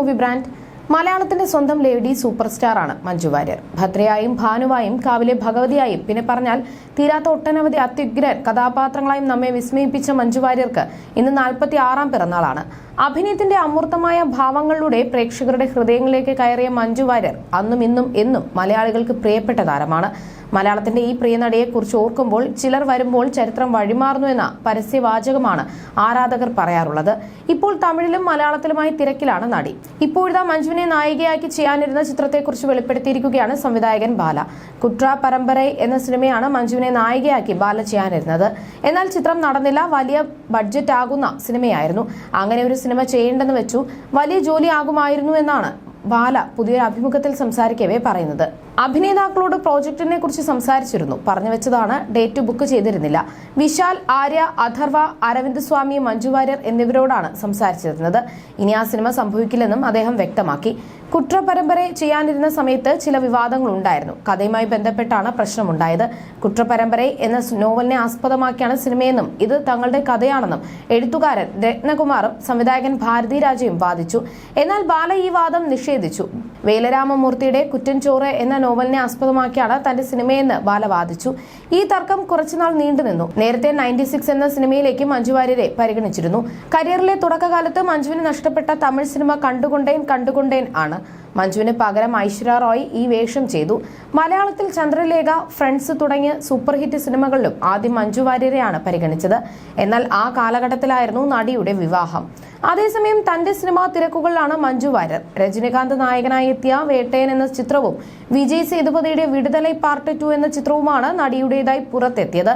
Movie brand മലയാളത്തിന്റെ സ്വന്തം lady super സ്റ്റാറാണ് മഞ്ജു വാര്യർ. ഭദ്രയായും ഭാനുവായും കാവിലെ ഭഗവതിയായും പിന്നെ പറഞ്ഞാൽ തീരാത്ത ഒട്ടനവധി അത്യുഗ്ര കഥാപാത്രങ്ങളായും നമ്മെ വിസ്മയിപ്പിച്ച മഞ്ജു വാര്യർക്ക് ഇന്ന് നാൽപ്പത്തി ആറാം പിറന്നാളാണ്. അഭിനയത്തിന്റെ അമൂർത്തമായ ഭാവങ്ങളിലൂടെ പ്രേക്ഷകരുടെ ഹൃദയങ്ങളിലേക്ക് കയറിയ മഞ്ജു വാര്യർ അന്നും ഇന്നും എന്നും മലയാളികൾക്ക് പ്രിയപ്പെട്ട താരമാണ്. മലയാളത്തിന്റെ ഈ പ്രിയ നടിയെ കുറിച്ച് ഓർക്കുമ്പോൾ ചിലർ വരുമ്പോൾ ചരിത്രം വഴിമാറുന്നു എന്ന പരസ്യവാചകമാണ് ആരാധകർ പറയാറുള്ളത്. ഇപ്പോൾ തമിഴിലും മലയാളത്തിലുമായി തിരക്കിലാണ് നടി. ഇപ്പോഴത്തെ മഞ്ജുവിനെ നായികയാക്കി ചെയ്യാനിരുന്ന ചിത്രത്തെക്കുറിച്ച് വെളിപ്പെടുത്തിയിരിക്കുകയാണ് സംവിധായകൻ ബാല. കുട്ര പരമ്പര എന്ന സിനിമയാണ് മഞ്ജുവിനെ നായികയാക്കി ബാല ചെയ്യാനിരുന്നത്. എന്നാൽ ചിത്രം നടന്നില്ല വലിയ ബഡ്ജറ്റ് ആകുന്ന സിനിമയായിരുന്നു. അങ്ങനെ ഒരു സിനിമ ചെയ്യേണ്ടെന്ന് വെച്ചു വലിയ ജോലി ആകുമായിരുന്നു എന്നാണ് ബാല പുതിയൊരു അഭിമുഖത്തിൽ സംസാരിക്കവേ പറയുന്നത്. അഭിനേതാക്കളോട് പ്രോജക്റ്റിനെ കുറിച്ച് സംസാരിച്ചിരുന്നു. പറഞ്ഞു വെച്ചതാണ് ഡേറ്റ് ബുക്ക് ചെയ്തിരുന്നില്ല. വിശാൽ ആര്യ അഥർവ അരവിന്ദ് സ്വാമി മഞ്ജു വാര്യർ എന്നിവരോടാണ് സംസാരിച്ചിരുന്നത്. ഇനി ആ സിനിമ സംഭവിക്കില്ലെന്നും അദ്ദേഹം വ്യക്തമാക്കി. കുട്ര പരമ്പര ചെയ്യാനിരുന്ന സമയത്ത് ചില വിവാദങ്ങൾ ഉണ്ടായിരുന്നു കഥയുമായി ബന്ധപ്പെട്ടാണ് പ്രശ്നമുണ്ടായത്. കുട്ര പരമ്പര എന്ന നോവലിനെ ആസ്പദമാക്കിയാണ് സിനിമയെന്നും ഇത് തങ്ങളുടെ കഥയാണെന്നും എഴുത്തുകാരൻ രത്നകുമാറും സംവിധായകൻ ഭാരതി രാജയും വാദിച്ചു. എന്നാൽ ബാല ഈ വാദം നിഷേധിച്ചു. വേലരാമമൂർത്തിയുടെ കുറ്റൻചോറ് എന്ന നോവലിനെ ആസ്പദമാക്കിയാണ് തന്റെ സിനിമയെന്ന് ബാല വാദിച്ചു. ഈ തർക്കം കുറച്ചുനാൾ നീണ്ടുനിന്നു നേരത്തെ നയന്റി സിക്സ് എന്ന സിനിമയിലേക്ക് മഞ്ജു വാര്യരെ പരിഗണിച്ചിരുന്നു. കരിയറിലെ തുടക്കകാലത്ത് മഞ്ജുവിന് നഷ്ടപ്പെട്ട തമിഴ് സിനിമ കണ്ടുകൊണ്ടേൻ കണ്ടുകൊണ്ടേൻ ആണ്. മഞ്ജുവിന് പകരം ഐശ്വര്യ റോയ് ഈ വേഷം ചെയ്തു. മലയാളത്തിൽ ചന്ദ്രലേഖ ഫ്രണ്ട്സ് തുടങ്ങിയ സൂപ്പർ ഹിറ്റ് സിനിമകളിലും ആദ്യം മഞ്ജു വാര്യരെയാണ് പരിഗണിച്ചത്. എന്നാൽ ആ കാലഘട്ടത്തിലായിരുന്നു നടിയുടെ വിവാഹം. അതേസമയം തന്റെ സിനിമാ തിരക്കുകളിലാണ് മഞ്ജു വാര്യർ. രജനികാന്ത് നായകനായി എത്തിയ വേട്ടയൻ എന്ന ചിത്രവും വിജയ് സേതുപതിയുടെ വിടുതലൈ പാർട്ട് ടു എന്ന ചിത്രവുമാണ് നടിയുടേതായി പുറത്തെത്തിയത്.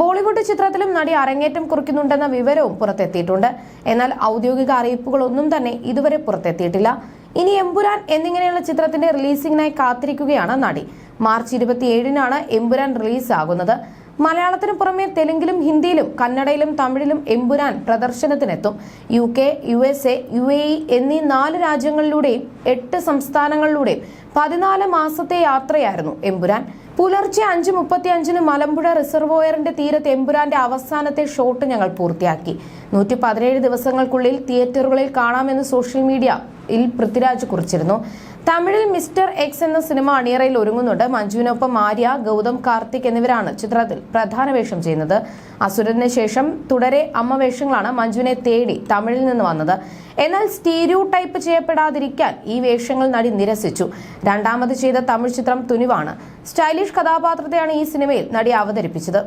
ബോളിവുഡ് ചിത്രത്തിലും നടി അരങ്ങേറ്റം കുറിക്കുന്നുണ്ടെന്ന വിവരവും പുറത്തെത്തിയിട്ടുണ്ട്. എന്നാൽ ഔദ്യോഗിക അറിയിപ്പുകളൊന്നും തന്നെ ഇതുവരെ പുറത്തെത്തിയിട്ടില്ല. ഇനി എമ്പുരാൻ എന്നിങ്ങനെയുള്ള ചിത്രത്തിന്റെ റിലീസിംഗിനായി കാത്തിരിക്കുകയാണ് നടി. മാർച്ച് ഇരുപത്തിയേഴിനാണ് എമ്പുരാൻ റിലീസ് ആകുന്നത് മലയാളത്തിന് പുറമെ തെലുങ്കിലും ഹിന്ദിയിലും കന്നഡയിലും തമിഴിലും Empuraan പ്രദർശനത്തിനെത്തും. U K U S A U A E എന്നീ നാല് രാജ്യങ്ങളിലൂടെയും എട്ട് സംസ്ഥാനങ്ങളിലൂടെയും പതിനാല് മാസത്തെ യാത്രയായിരുന്നു എമ്പുരാൻ. പുലർച്ചെ അഞ്ച് മുപ്പത്തി അഞ്ചിന് മലമ്പുഴ റിസർവോയറിന്റെ തീരത്ത് എമ്പുരാന്റെ അവസാനത്തെ ഷോട്ട് ഞങ്ങൾ പൂർത്തിയാക്കി. നൂറ്റി പതിനേഴ് ദിവസങ്ങൾക്കുള്ളിൽ തിയേറ്ററുകളിൽ കാണാമെന്ന് സോഷ്യൽ മീഡിയയിൽ പൃഥ്വിരാജ് കുറിച്ചിരുന്നു. തമിഴിൽ മിസ്റ്റർ എക്സ് എന്ന സിനിമ അണിയറയിൽ ഒരുങ്ങുന്നുണ്ട്. മഞ്ജുവിനൊപ്പം ആര്യ ഗൗതം കാർത്തിക് എന്നിവരാണ് ചിത്രത്തിൽ പ്രധാന വേഷം ചെയ്യുന്നത്. അസുരന് ശേഷം തുടരെ അമ്മ വേഷങ്ങളാണ് മഞ്ജുവിനെ തേടി തമിഴിൽ നിന്ന് വന്നത്. എന്നാൽ സ്റ്റീരിയോ ടൈപ്പ് ചെയ്യപ്പെടാതിരിക്കാൻ ഈ വേഷങ്ങൾ നടി നിരസിച്ചു. രണ്ടാമത് ചെയ്ത തമിഴ് ചിത്രം തുനിവാണ്. സ്റ്റൈലിഷ് കഥാപാത്രത്തെയാണ് ഈ സിനിമയിൽ നടി അവതരിപ്പിച്ചത്.